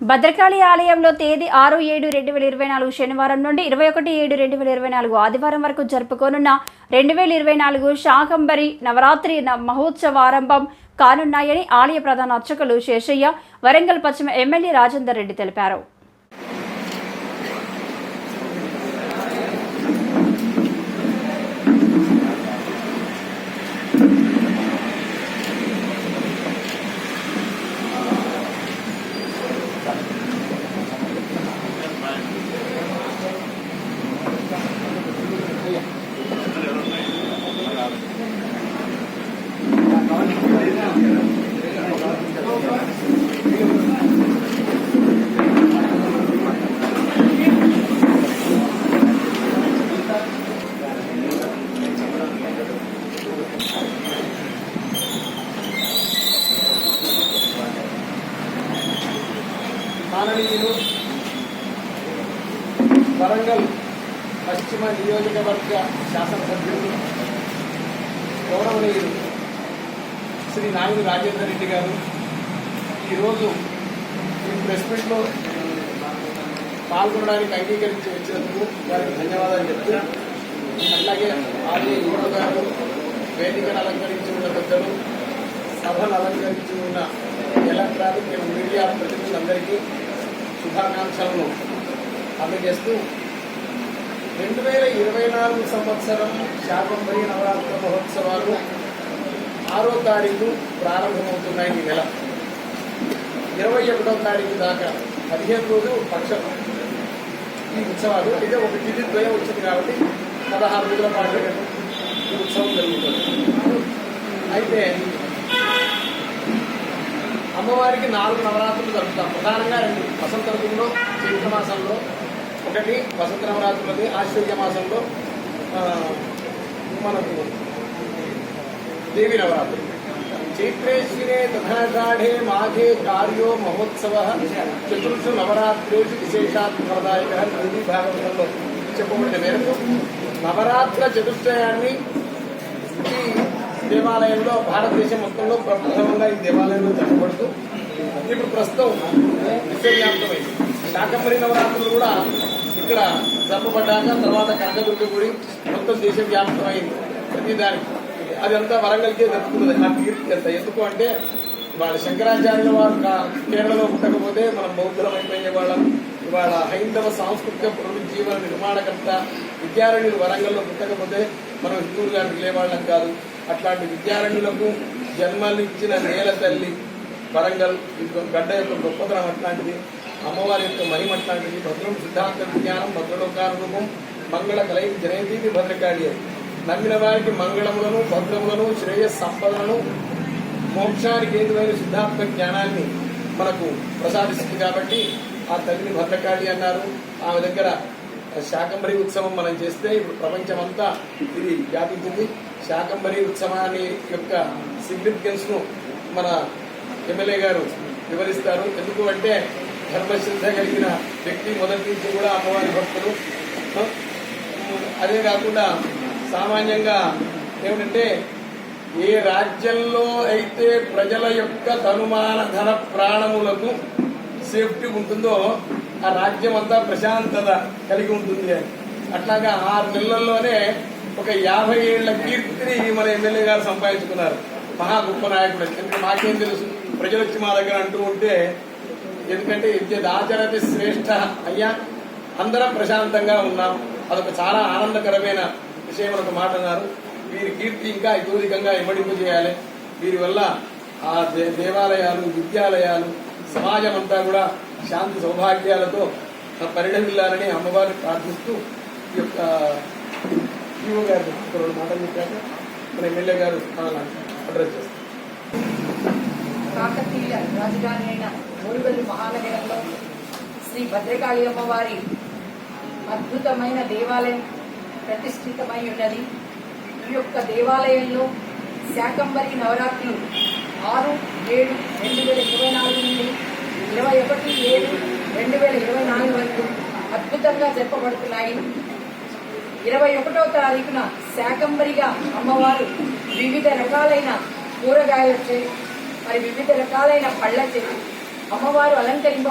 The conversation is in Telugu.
భద్రకాళి ఆలయంలో తేదీ ఆరు ఏడు రెండు వేల ఇరవై నాలుగు శనివారం నుండి ఇరవై ఒకటి ఏడు రెండు వేల ఇరవై నాలుగు ఆదివారం వరకు జరుపుకోనున్న రెండు వేల ఇరవై నాలుగు శాకంబరి నవరాత్రి న- మహోత్సవారంభం కానున్నాయని ఆలయ ప్రధాన అర్చకులు శేషయ్య వరంగల్ పశ్చిమ ఎమ్మెల్యే రాజేందర్ రెడ్డి తెలిపారు. మాననీయులు. వరంగల్ పశ్చిమ నియోజకవర్గ శాసనసభ్యులు గౌరవనీయులు శ్రీ నాయుడు రాజేంద్ర రెడ్డి గారు. ఈరోజు ఈ ప్రెస్ మీట్లో పాల్గొనడానికి అంగీకరించి వచ్చినందుకు వారికి ధన్యవాదాలు చెప్తూ అట్లాగే ఆలయ యువత గారు వేదికను అలంకరించి ఉన్న పెద్దలు సభను అలంకరించి ఉన్న ఎలక్ట్రానిక్ మీడియా ప్రతినిధులందరికీ శుభాకాంక్షలను అందజేస్తూ రెండు వేల ఇరవై నాలుగు సంవత్సరం శాకంబరి నవరాత్రి మహోత్సవాలు ఆరో తారీఖు ప్రారంభమవుతున్నాయి ఈ నెల. ఇరవై ఒకటో తారీఖు దాకా పదిహేను రోజులు పక్షం ఈ ఉత్సవాలు. అయితే ఒక తిథి ద్వయం వచ్చింది కాబట్టి పదహారు రోజుల పాటు ఈ ఉత్సవం జరుగుతుంది. అయితే అమ్మవారికి నాలుగు నవరాత్రులు జరుపుతాం. ప్రధానంగా రెండు వసంత ఋతువులో చైత్ర మాసంలో ఒకటి వసంత నవరాత్రులది ఆశ్చర్య మాసంలో మనకు దేవి నవరాత్రి చైత్రేశ్వరే తథాగాఢే మాఘే కార్యో మహోత్సవ చతుర్షు నవరాత్రేషు విశేషాత్ ఫలదాయక భాగవతంలో చెప్పబడిన మేరకు నవరాత్ర చతుష్టయాన్ని ఈ దేవాలయంలో భారతదేశం మొత్తంలో ప్రప్రథమంగా ఈ దేవాలయంలో జరగబడుతూ ఇప్పుడు ప్రస్తుతం విశ్వవ్యాప్తమైంది. శాకంబరి నవరాత్రులు కూడా ఇక్కడ జరపబడ్డాక తర్వాత కనకదుర్గ గుడి మొత్తం దేశవ్యాప్తమైంది. ప్రతి దానికి. అదంతా వరంగల్కే జరుపుకున్నది ఆ కీర్తి అంత ఎందుకు అంటే వాళ్ళ శంకరాచార్యుల వారు కేరళలో పుట్టకపోతే మనం బౌద్ధులం అయిపోయే వాళ్ళం. ఇవాళ హైందవ సాంస్కృతిక పునరుజ్జీవన నిర్మాణకర్త విద్యారణ్యులు వరంగల్లో పుట్టకపోతే మనం హిందువులు గారికి వెళ్ళేవాళ్ళం కాదు. అట్లాంటి విద్యారణ్యులకు జన్మనిచ్చిన నేల తల్లి వరంగల్ గడ్డ యొక్క గొప్పతనం అట్లాంటిది అమ్మవారి యొక్క మహిమ అట్లాంటిది. భద్రం సిద్ధాంత విజ్ఞానం భద్రలోకానురూపం మంగళ కలయి జనేతీతి భద్రకాళి నమ్మిన వారికి మంగళములను భద్రములను శ్రేయస్ సంపదలను మోక్షానికి హేతువైన సిద్ధాంత జ్ఞానాన్ని మనకు ప్రసాదిస్తుంది కాబట్టి ఆ తల్లిని భద్రకాళి అన్నారు. ఆమె దగ్గర శాకంబరి ఉత్సవం మనం చేస్తే ఇప్పుడు ప్రపంచమంతా ఇది వ్యాపించింది. శాకంబరి ఉత్సవాన్ని యొక్క సిగ్నిఫికెన్స్ను మన ఎమ్మెల్యే గారు వివరిస్తారు. ఎందుకు అంటే ధర్మశ్రద్ధ కలిగిన వ్యక్తి మొదటి నుంచి కూడా అమ్మవారి భక్తులు. అదే కాకుండా సామాన్యంగా ఏమిటంటే ఏ రాజ్యంలో అయితే ప్రజల యొక్క తనుమాన ధన ప్రాణములకు సేఫ్టీ ఉంటుందో ఆ రాజ్యం అంతా ప్రశాంతత కలిగి ఉంటుంది. అట్లాగా ఆరు నెలల్లోనే ఒక యాభై ఏళ్ళ కీర్తిని మన ఎమ్మెల్యే గారు సంపాదించుకున్నారు. మహా గొప్ప నాయకుడు. ఎందుకంటే మాకేం తెలుసు? ప్రజలు వచ్చి మా దగ్గర అంటూ ఉంటే ఎందుకంటే ఆచరతి శ్రేష్ఠ అయ్యా అందరం ప్రశాంతంగా ఉన్నాం. అదొక చాలా ఆనందకరమైన విషయం ఒక మాట అన్నారు. వీరి కీర్తి ఇంకా ఇతోధికంగా ఇమ్మడింపు చేయాలి వీరి వల్ల ఆ దే- దేవాలయాలు విద్యాలయాలు సమాజం అంతా కూడా శాంతి సౌభాగ్యాలతో పరిణమిల్లాలని అమ్మవారిని ప్రార్థిస్తూ ఈ యొక్క ఈవో గారు ఒక రెండు మాటలు చెప్పాక మన ఎమ్మెల్యే గారు అడ్రస్ చేస్తారు. కాకతీయ రాజధాని అయిన మూడుగల్లు మహానగరంలో శ్రీ భద్రకాళి అమ్మవారి అద్భుతమైన దేవాలయం ప్రతిష్ఠితమై ఉన్నది. ఈ యొక్క దేవాలయంలో శాకంబరి నవరాత్రులు ఆరు ఏడు రెండు వేల ఇరవై నాలుగు నుండి ఇరవై ఒకటి ఏడు రెండు వేల ఇరవై నాలుగు వరకు అద్భుతంగా జరపబడుతున్నాయి. ఇరవై ఒకటో తారీఖున శాకంబరిగా అమ్మవారు వివిధ రకాలైన కూరగాయలచే మరి వివిధ రకాలైన పళ్ళ చెట్టు అమ్మవారు అలంకరింప